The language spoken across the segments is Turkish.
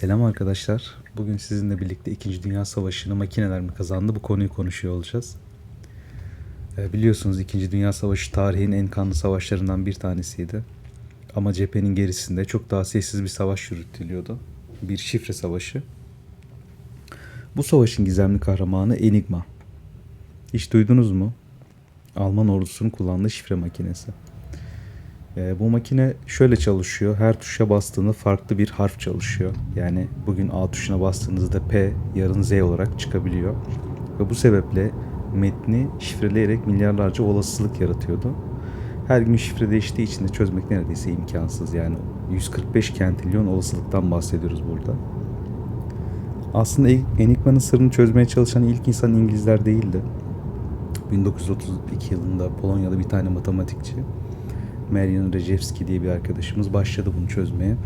Selam arkadaşlar. Bugün sizinle birlikte 2. Dünya Savaşı'nı makineler mi kazandı bu konuyu konuşuyor olacağız. Ee, biliyorsunuz 2. Dünya Savaşı tarihin en kanlı savaşlarından bir tanesiydi. Ama cephenin gerisinde çok daha sessiz bir savaş yürütülüyordu. Bir şifre savaşı. Bu savaşın gizemli kahramanı Enigma. Hiç duydunuz mu? Alman ordusunun kullandığı şifre makinesi. Ee, bu makine şöyle çalışıyor. Her tuşa bastığında farklı bir harf çalışıyor. Yani bugün A tuşuna bastığınızda P, yarın Z olarak çıkabiliyor. Ve bu sebeple metni şifreleyerek milyarlarca olasılık yaratıyordu. Her gün şifre değiştiği için de çözmek neredeyse imkansız. Yani 145 kentilyon olasılıktan bahsediyoruz burada. Aslında Enigma'nın sırrını çözmeye çalışan ilk insan İngilizler değildi. 1932 yılında Polonyalı bir tane matematikçi Marian Rejewski diye bir arkadaşımız başladı bunu çözmeye.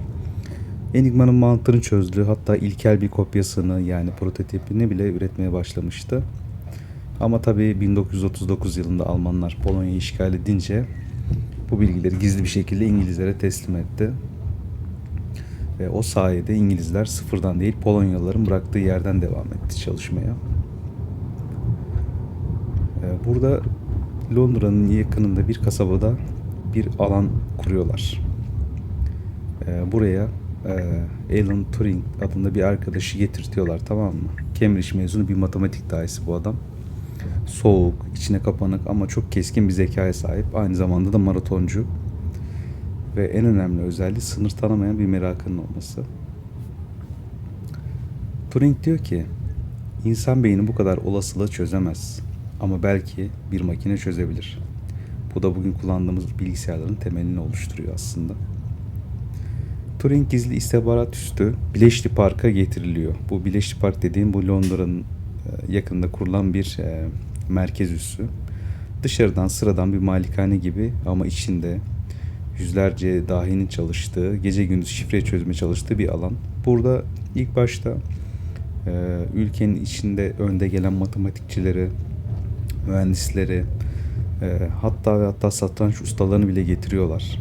Enigma'nın mantığını çözdü. Hatta ilkel bir kopyasını yani prototipini bile üretmeye başlamıştı. Ama tabii 1939 yılında Almanlar Polonya'yı işgal edince bu bilgileri gizli bir şekilde İngilizlere teslim etti. Ve o sayede İngilizler sıfırdan değil Polonyalıların bıraktığı yerden devam etti çalışmaya. Ee, Burada Londra'nın yakınında bir kasabada bir alan kuruyorlar. Ee, buraya e, Alan Turing adında bir arkadaşı getirtiyorlar tamam mı? Cambridge mezunu bir matematik dahisi bu adam. Soğuk, içine kapanık ama çok keskin bir zekaya sahip. Aynı zamanda da maratoncu. Ve en önemli özelliği sınır tanımayan bir merakının olması. Turing diyor ki, insan beyni bu kadar olasılığı çözemez. Ama belki bir makine çözebilir. Bu da bugün kullandığımız bilgisayarların temelini oluşturuyor aslında. Turing gizli istihbarat üstü Bletchley Park'a getiriliyor. Bu Bletchley Park dediğim bu Londra'nın e, yakında kurulan bir e, merkez üssü. Dışarıdan sıradan bir malikane gibi ama içinde yüzlerce dahinin çalıştığı, gece gündüz şifre çözmeye çalıştığı bir alan. Burada ilk başta e, ülkenin içinde önde gelen matematikçileri, mühendisleri, e, hatta ve hatta satranç ustalarını bile getiriyorlar.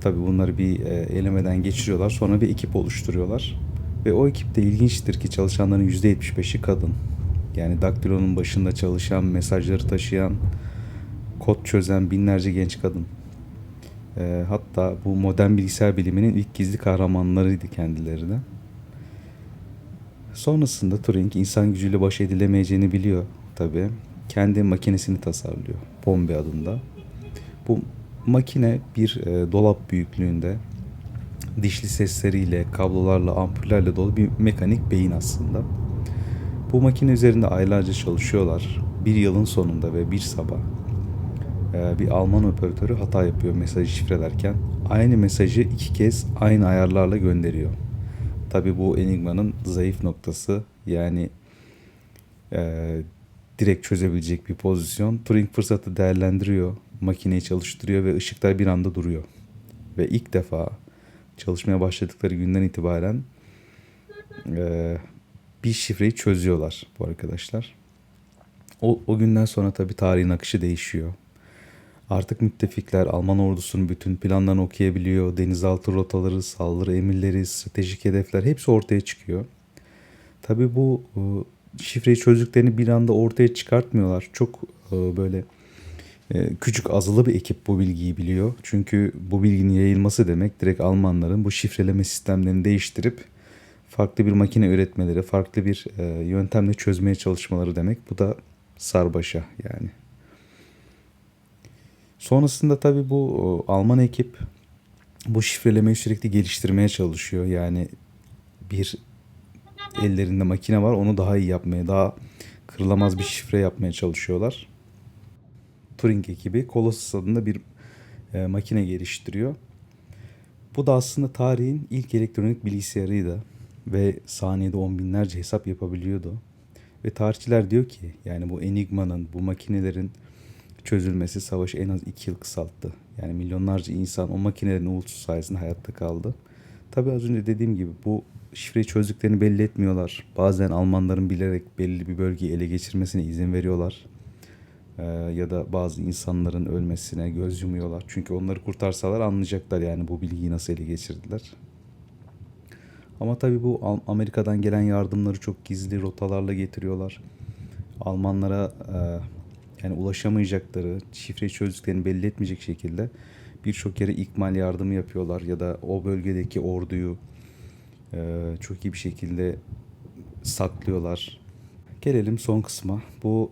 Tabi bunları bir e, elemeden geçiriyorlar. Sonra bir ekip oluşturuyorlar. Ve o ekipte ilginçtir ki çalışanların %75'i kadın. Yani daktilonun başında çalışan, mesajları taşıyan, kod çözen binlerce genç kadın. E, hatta bu modern bilgisayar biliminin ilk gizli kahramanlarıydı kendileri de. Sonrasında Turing insan gücüyle baş edilemeyeceğini biliyor tabi. Kendi makinesini tasarlıyor. Bombe adında. Bu makine bir e, dolap büyüklüğünde dişli sesleriyle, kablolarla, ampullerle dolu bir mekanik beyin aslında. Bu makine üzerinde aylarca çalışıyorlar. Bir yılın sonunda ve bir sabah e, bir Alman operatörü hata yapıyor mesajı şifrelerken. Aynı mesajı iki kez aynı ayarlarla gönderiyor. Tabi bu Enigma'nın zayıf noktası. Yani e, direkt çözebilecek bir pozisyon. Turing fırsatı değerlendiriyor. Makineyi çalıştırıyor ve ışıklar bir anda duruyor. Ve ilk defa çalışmaya başladıkları günden itibaren e, bir şifreyi çözüyorlar bu arkadaşlar. O, o günden sonra tabii tarihin akışı değişiyor. Artık müttefikler Alman ordusunun bütün planlarını okuyabiliyor. Denizaltı rotaları, saldırı emirleri, stratejik hedefler hepsi ortaya çıkıyor. Tabii bu e, şifreyi çözdüklerini bir anda ortaya çıkartmıyorlar. Çok e, böyle e, küçük azılı bir ekip bu bilgiyi biliyor. Çünkü bu bilginin yayılması demek direkt Almanların bu şifreleme sistemlerini değiştirip farklı bir makine üretmeleri, farklı bir yöntemle çözmeye çalışmaları demek. Bu da sarbaşa yani. Sonrasında tabii bu Alman ekip bu şifrelemeyi sürekli geliştirmeye çalışıyor. Yani bir ellerinde makine var onu daha iyi yapmaya, daha kırılamaz bir şifre yapmaya çalışıyorlar. Turing ekibi Colossus adında bir e, makine geliştiriyor. Bu da aslında tarihin ilk elektronik bilgisayarıydı ve saniyede on binlerce hesap yapabiliyordu. Ve tarihçiler diyor ki yani bu Enigma'nın, bu makinelerin çözülmesi savaşı en az iki yıl kısalttı. Yani milyonlarca insan o makinelerin uğultusu sayesinde hayatta kaldı. Tabi az önce dediğim gibi bu şifreyi çözdüklerini belli etmiyorlar. Bazen Almanların bilerek belli bir bölgeyi ele geçirmesine izin veriyorlar. Ee, ya da bazı insanların ölmesine göz yumuyorlar. Çünkü onları kurtarsalar anlayacaklar yani bu bilgiyi nasıl ele geçirdiler. Ama tabii bu Amerika'dan gelen yardımları çok gizli rotalarla getiriyorlar. Almanlara e, yani ulaşamayacakları, şifreyi çözdüklerini belli etmeyecek şekilde birçok yere ikmal yardımı yapıyorlar ya da o bölgedeki orduyu e, çok iyi bir şekilde saklıyorlar. Gelelim son kısma. Bu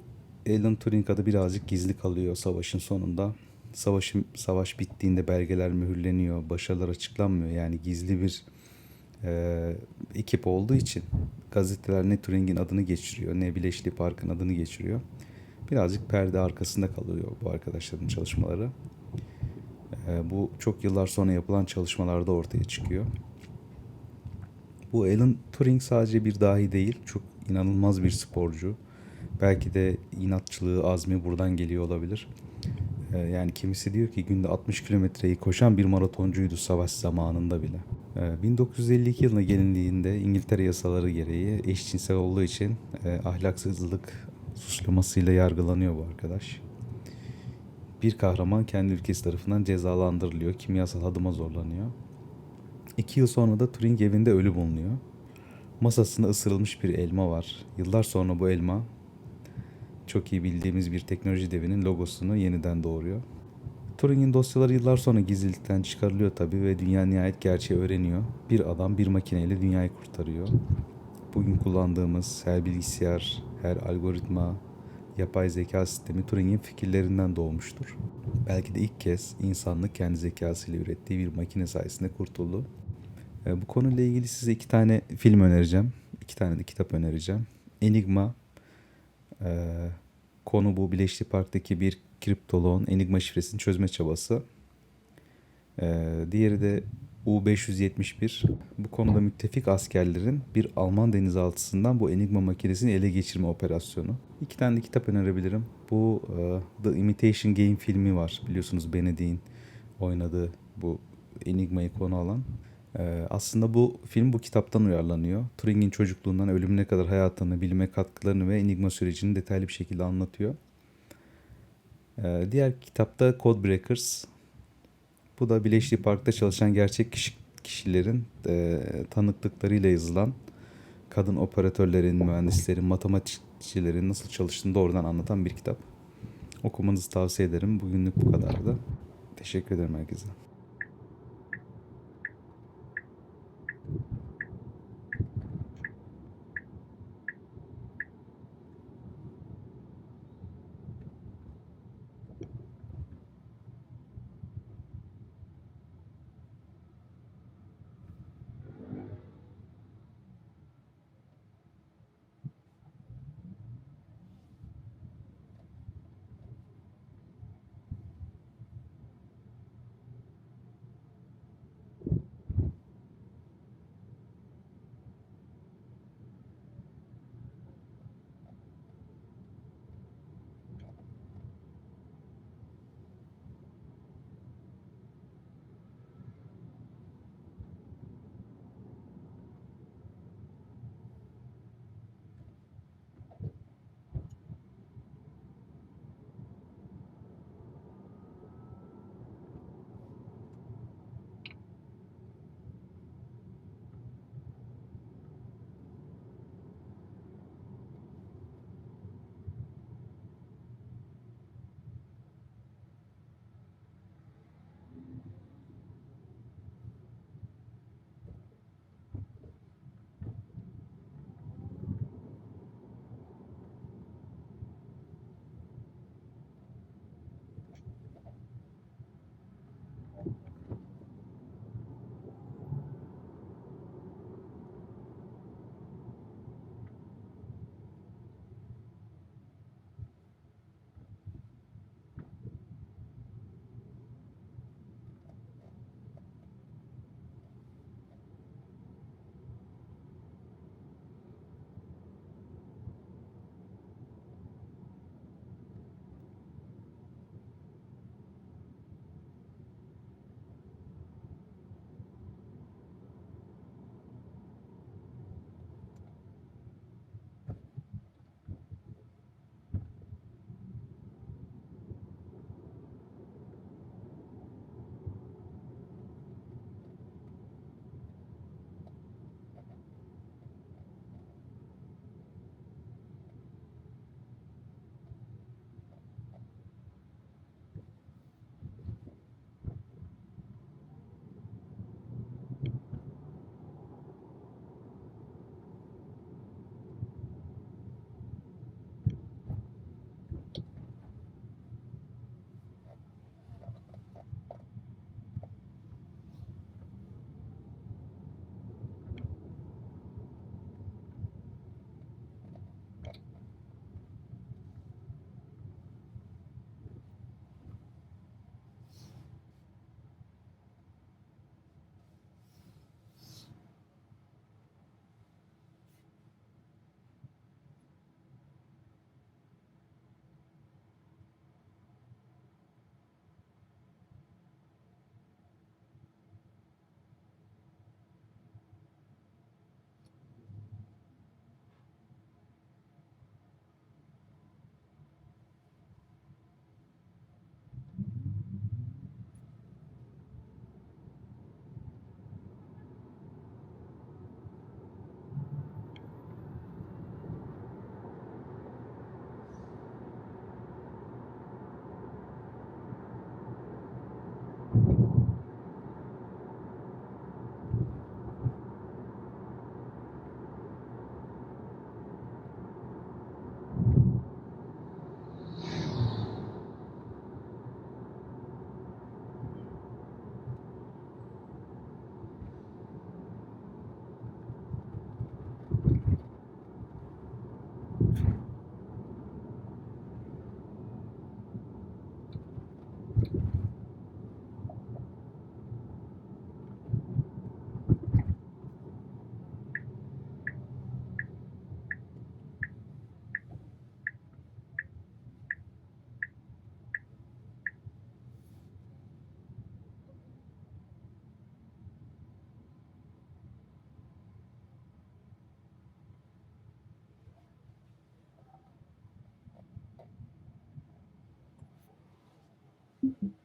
Alan Turing adı birazcık gizli kalıyor savaşın sonunda. Savaşın savaş bittiğinde belgeler mühürleniyor, başarılar açıklanmıyor. Yani gizli bir e, ekip olduğu için gazeteler ne Turing'in adını geçiriyor ne Bletchley Park'ın adını geçiriyor. Birazcık perde arkasında kalıyor bu arkadaşların çalışmaları. E, bu çok yıllar sonra yapılan çalışmalarda ortaya çıkıyor. Bu Alan Turing sadece bir dahi değil, çok inanılmaz bir sporcu. Belki de inatçılığı, azmi buradan geliyor olabilir. Ee, Yani kimisi diyor ki günde 60 kilometreyi koşan bir maratoncuydu savaş zamanında bile. Ee, 1952 yılına gelindiğinde İngiltere yasaları gereği eşcinsel olduğu için e, ahlaksızlık suçlamasıyla yargılanıyor bu arkadaş. Bir kahraman kendi ülkesi tarafından cezalandırılıyor, kimyasal adıma zorlanıyor. İki yıl sonra da Turing evinde ölü bulunuyor. Masasında ısırılmış bir elma var. Yıllar sonra bu elma çok iyi bildiğimiz bir teknoloji devinin logosunu yeniden doğuruyor. Turing'in dosyaları yıllar sonra gizlilikten çıkarılıyor tabi ve dünya nihayet gerçeği öğreniyor. Bir adam bir makineyle dünyayı kurtarıyor. Bugün kullandığımız her bilgisayar, her algoritma, yapay zeka sistemi Turing'in fikirlerinden doğmuştur. Belki de ilk kez insanlık kendi zekasıyla ürettiği bir makine sayesinde kurtuldu. E, Bu konuyla ilgili size iki tane film önereceğim. iki tane de kitap önereceğim. Enigma e, konu bu Bletchley Park'taki bir kriptoloğun Enigma şifresini çözme çabası. E, diğeri de U-571. Bu konuda müttefik askerlerin bir Alman denizaltısından bu Enigma makinesini ele geçirme operasyonu. İki tane de kitap önerebilirim. Bu e, The Imitation Game filmi var. Biliyorsunuz Benedik'in oynadığı bu Enigma'yı konu alan. Ee, aslında bu film bu kitaptan uyarlanıyor. Turing'in çocukluğundan ölümüne kadar hayatını, bilime katkılarını ve Enigma sürecini detaylı bir şekilde anlatıyor. Ee, diğer kitapta Codebreakers. Bu da Bletchley Park'ta çalışan gerçek kişi, kişilerin e, tanıklıklarıyla yazılan kadın operatörlerin, mühendislerin, matematikçilerin nasıl çalıştığını doğrudan anlatan bir kitap. Okumanızı tavsiye ederim. Bugünlük bu kadardı. Teşekkür ederim herkese. Mm-hmm.